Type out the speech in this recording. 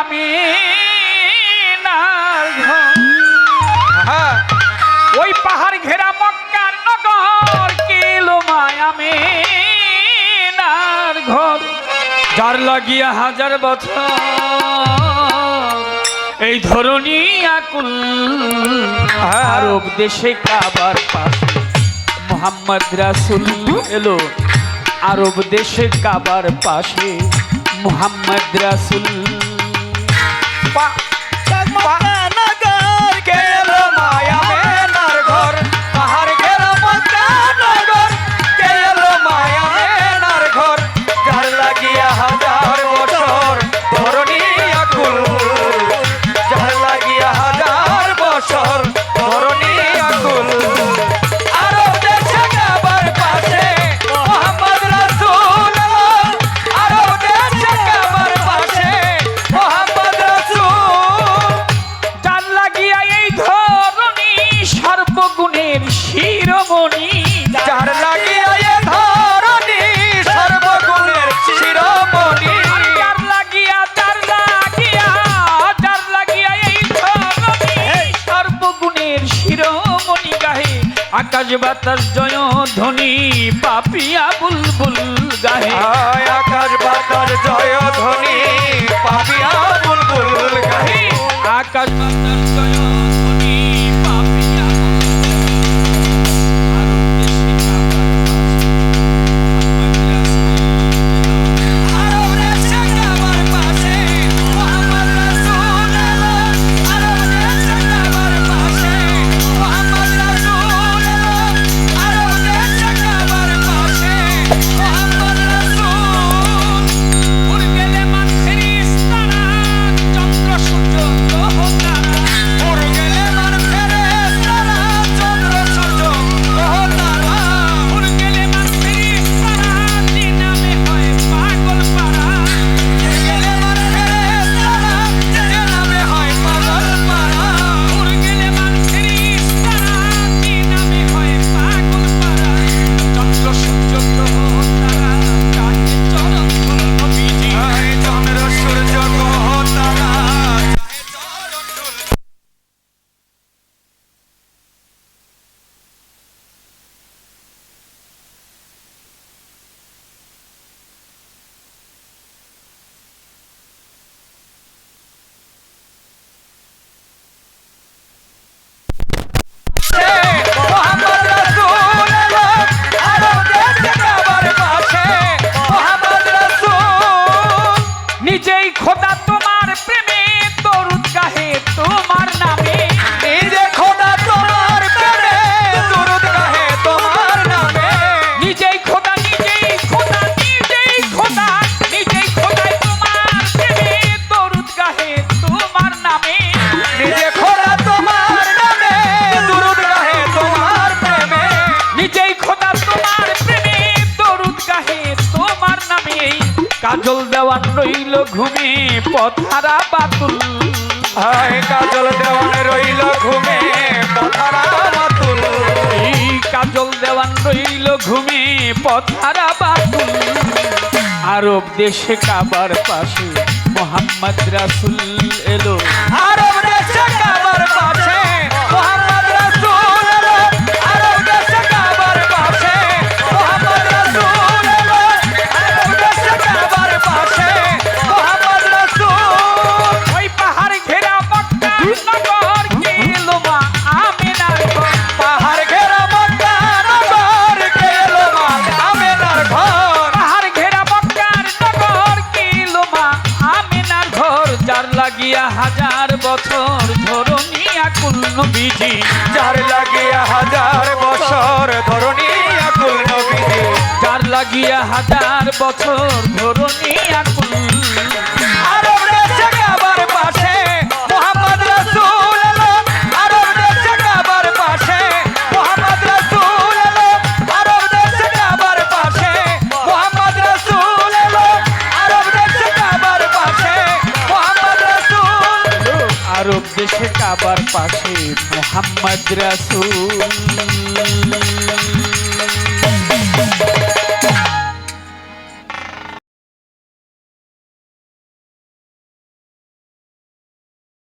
আমি ওই পাহাড় ঘেরা মক্কার নগর কিলো মায়ামে ঘর যার লাগিয়া হাজার বছর এই ধরনী আকুল আরব দেশে কাবার পাশে। মোহাম্মদ রাসুল এলো আরব দেশে কাবার পাশে। মোহাম্মদ রাসুল ปะปะ আকাশ বাতাস জয় ধ্বনি পাপিয়া বুলবুল গাহে। আকাশ বাতাস জয় ধ্বনি পাপিয়া বুলবুল গাহে। আকাশ বাতাস কাজল দেওয়ান রইল ঘুমে পথারা বাতুল। কাজল দেওয়ান রইল ঘুমে পথারা বাতুল। কাজল দেওয়ান রইল ঘুমে পথারা বাতুল। আরব দেশে কাবার পাশে মোহাম্মদ রাসুল এলো। হাজার বছর ধরনিয়া কুল নবীজি। যার লাগিয়া হাজার বছর ধরনিয়া কুল নবীজি। যার লাগিয়া হাজার বছর ধরনিয়া কুল মোহাম্মদ রাসূল